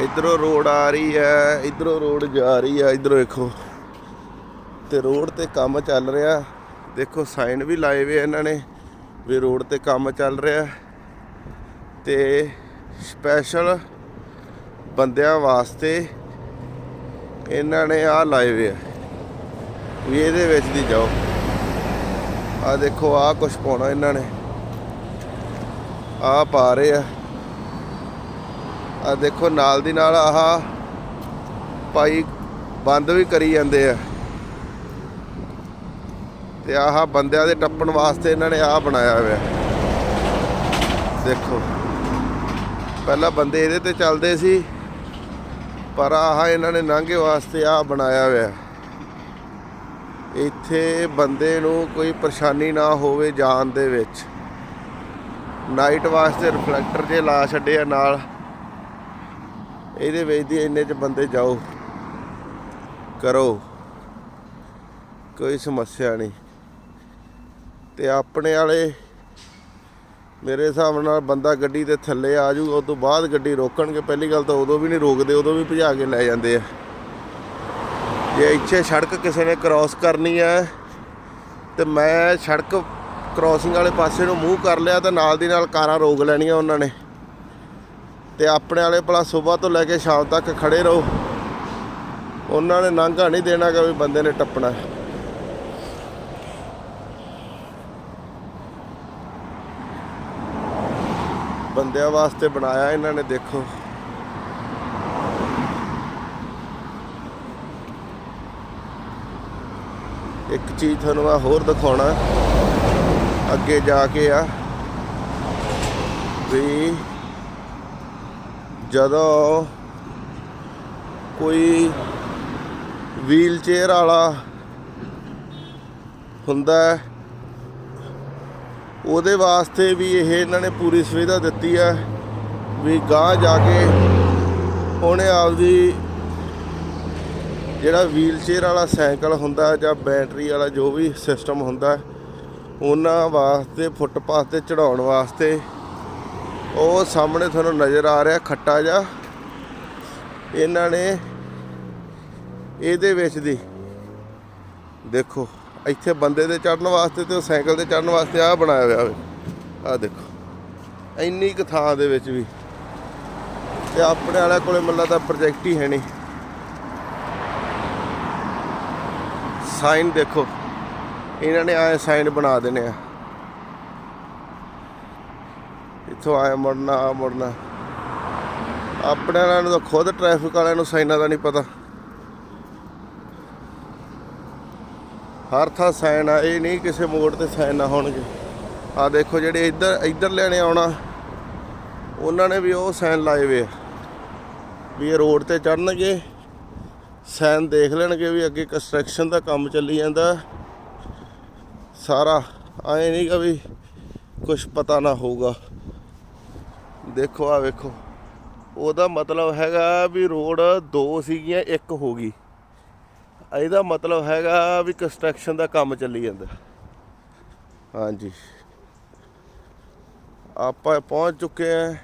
ਇਧਰੋਂ ਰੋਡ ਆ ਰਹੀ ਹੈ, ਇਧਰੋਂ ਰੋਡ ਜਾ ਰਹੀ ਹੈ, ਇਧਰੋਂ ਦੇਖੋ। ਤੇ ਰੋਡ ਤੇ ਕੰਮ ਚੱਲ ਰਿਹਾ। ਦੇਖੋ, ਸਾਈਨ ਵੀ ਲਾਏ ਹੋਏ ਆ ਇਹਨਾਂ ਨੇ ਵੀ ਰੋਡ ਤੇ ਕੰਮ ਚੱਲ ਰਿਹਾ। ਤੇ ਸਪੈਸ਼ਲ ਬੰਦਿਆਂ ਵਾਸਤੇ ਇਹਨਾਂ ਨੇ ਆ ਲਾਏ ਹੋਏ ਆ। ਵੀ ਇਹਦੇ ਵਿੱਚ ਦੀ ਜਾਓ। ਆ ਦੇਖੋ ਆ ਕੁਛ ਪਾਉਣਾ ਇਹਨਾਂ ਨੇ। ਆ ਪਾ ਰਹੇ ਆ। ਆ ਦੇਖੋ, ਨਾਲ ਦੀ ਨਾਲ ਆਹ ਭਾਈ ਬੰਦ ਵੀ ਕਰੀ ਜਾਂਦੇ ਆ। ਤੇ ਆਹ ਬੰਦਿਆਂ ਦੇ ਟੱਪਣ ਵਾਸਤੇ ਇਹਨਾਂ ਨੇ ਆਹ ਬਣਾਇਆ ਹੋਇਆ। ਦੇਖੋ, ਪਹਿਲਾਂ ਬੰਦੇ ਇਹਦੇ ਤੇ ਚੱਲਦੇ ਸੀ, ਪਰ ਆਹ ਇਹਨਾਂ ਨੇ ਲੰਘੇ ਵਾਸਤੇ ਆਹ ਬਣਾਇਆ ਹੋਇਆ। ਇੱਥੇ ਬੰਦੇ ਨੂੰ ਕੋਈ ਪਰੇਸ਼ਾਨੀ ਨਾ ਹੋਵੇ ਜਾਣ ਦੇ ਵਿੱਚ। ਨਾਈਟ ਵਾਸਤੇ ਰਿਫਲੈਕਟਰ ਜੇ ਲਾ ਛੱਡੇ ਆ ਨਾਲ। ਇਹਦੇ ਵਿੱਚ ਦੀ ਇੰਨੇ ਚ ਬੰਦੇ ਜਾਓ। ਕਰੋ। ਕੋਈ ਸਮੱਸਿਆ ਨਹੀਂ। ਤੇ ਆਪਣੇ ਵਾਲੇ ਮੇਰੇ ਹਿਸਾਬ ਨਾਲ ਬੰਦਾ ਗੱਡੀ ਦੇ ਥੱਲੇ ਆ ਜੂ ਉਸ ਤੋਂ ਬਾਅਦ ਗੱਡੀ ਰੋਕਣਗੇ। ਪਹਿਲੀ ਗੱਲ ਤਾਂ ਉਦੋਂ ਵੀ ਨਹੀਂ ਰੋਕਦੇ, ਉਦੋਂ ਵੀ ਭਜਾ ਕੇ ਲੈ ਜਾਂਦੇ ਆ। ਜੇ ਇੱਥੇ ਸੜਕ ਕਿਸੇ ਨੇ ਕ੍ਰਾਸ ਕਰਨੀ ਹੈ ਤੇ ਮੈਂ ਸੜਕ ਕ੍ਰਾਸਿੰਗ ਵਾਲੇ ਪਾਸੇ ਨੂੰ ਮੂੰਹ ਕਰ ਲਿਆ, ਤਾਂ ਨਾਲ ਦੀ ਨਾਲ ਕਾਰਾਂ ਰੋਕ ਲੈਣੀਆਂ ਉਹਨਾਂ ਨੇ। ਤੇ ਆਪਣੇ ਵਾਲੇ ਭਲਾ ਸਵੇਰ ਤੋਂ ਲੈ ਕੇ ਸ਼ਾਮ ਤੱਕ ਖੜੇ ਰਹੋ। ਉਹਨਾਂ ਨੇ ਨਾਂਗਾ ਨਹੀਂ ਦੇਣਾ ਕਿ ਵੀ ਬੰਦੇ ਨੇ ਟੱਪਣਾ। ਬੰਦਿਆਂ ਵਾਸਤੇ ਬਣਾਇਆ ਇਹਨਾਂ ਨੇ, ਦੇਖੋ। ਇੱਕ ਚੀਜ਼ ਤੁਹਾਨੂੰ ਮੈਂ ਹੋਰ ਦਿਖਾਉਣਾ। ਅੱਗੇ ਜਾ ਕੇ ਆ ਵੀ ਜਦੋਂ ਕੋਈ ਵੀਲ ਚੇਅਰ ਵਾਲਾ ਹੁੰਦਾ ਉਹਦੇ ਵਾਸਤੇ ਵੀ ਇਹ ਇਹਨਾਂ ਨੇ ਪੂਰੀ ਸੁਵਿਧਾ ਦਿੱਤੀ ਹੈ ਵੀ ਗਾਂ ਜਾ ਕੇ ਉਹਨੇ ਆਪਦੀ ਜਿਹੜਾ ਵੀਲ ਚੇਅਰ ਵਾਲਾ ਸਾਈਕਲ ਹੁੰਦਾ ਜਾਂ ਬੈਟਰੀ ਵਾਲਾ ਜੋ ਵੀ ਸਿਸਟਮ ਹੁੰਦਾ ਉਹਨਾਂ ਵਾਸਤੇ ਫੁੱਟਪਾਥ ਤੇ ਚੜਾਉਣ ਵਾਸਤੇ ਉਹ ਸਾਹਮਣੇ ਤੁਹਾਨੂੰ ਨਜ਼ਰ ਆ ਰਿਹਾ ਖੱਟਾ ਜਿਹਾ। ਇਹਨਾਂ ਨੇ ਇਹਦੇ ਵਿੱਚ ਦੀ ਦੇਖੋ, ਇੱਥੇ ਬੰਦੇ ਦੇ ਚੜਨ ਵਾਸਤੇ ਤੇ ਉਹ ਸਾਈਕਲ ਦੇ ਚੜਨ ਵਾਸਤੇ ਆ ਬਣਾਇਆ ਹੋਇਆ ਵੇ। ਆ ਦੇਖੋ, ਇੰਨੀ ਕੁ ਥਾਂ ਦੇ ਵਿੱਚ ਵੀ। ਤੇ ਆਪਣੇ ਵਾਲਿਆਂ ਕੋਲੇ ਮੱਲਾ ਦਾ ਪ੍ਰੋਜੈਕਟ ਹੀ ਹੈ ਨਹੀਂ। ਸਾਈਨ ਦੇਖੋ, ਇਹਨਾਂ ਨੇ ਆਏ ਸਾਈਨ ਬਣਾ ਦੇਣੇ ਆ। ਇੱਥੋਂ ਆਏ ਮੁੜਨਾ, ਆ ਮੁੜਨਾ। ਆਪਣੇ ਵਾਲਿਆਂ ਨੂੰ ਤਾਂ ਖੁਦ ਟ੍ਰੈਫਿਕ ਵਾਲਿਆਂ ਨੂੰ ਸਾਈਨਾਂ ਦਾ ਨਹੀਂ ਪਤਾ। ਹਰ ਥਾਂ ਸਾਈਨ ਆ, ਇਹ ਨਹੀਂ ਕਿਸੇ ਮੋੜ ਤੇ ਸਾਈਨ ਨਾ ਹੋਣਗੇ। ਆ ਦੇਖੋ ਜਿਹੜੇ ਇੱਧਰ ਇੱਧਰ ਲੈਣੇ ਆਉਣਾ, ਉਹਨਾਂ ਨੇ ਵੀ ਉਹ ਸਾਈਨ ਲਾਏ ਵੇ ਵੀ ਇਹ ਰੋਡ ਤੇ ਚੜਨਗੇ ਸਾਈਨ ਦੇਖ ਲੈਣਗੇ ਵੀ ਅੱਗੇ ਕੰਸਟਰਕਸ਼ਨ ਦਾ ਕੰਮ ਚੱਲੀ ਜਾਂਦਾ। ਸਾਰਾ, ਐ ਨਹੀਂ ਕਿ ਵੀ ਕੁਝ ਪਤਾ ਨਾ ਹੋਊਗਾ। ਦੇਖੋ ਆ ਵੇਖੋ। ਉਹਦਾ ਮਤਲਬ ਹੈਗਾ ਵੀ ਰੋਡ ਦੋ ਸੀਗੀਆਂ, ਇੱਕ ਹੋ ਗਈ। ਇਹਦਾ ਮਤਲਬ ਹੈਗਾ ਵੀ ਕੰਸਟਰਕਸ਼ਨ ਦਾ ਕੰਮ ਚੱਲੀ ਜਾਂਦਾ। ਹਾਂਜੀ। ਆਪਾਂ ਪਹੁੰਚ ਚੁੱਕੇ ਆ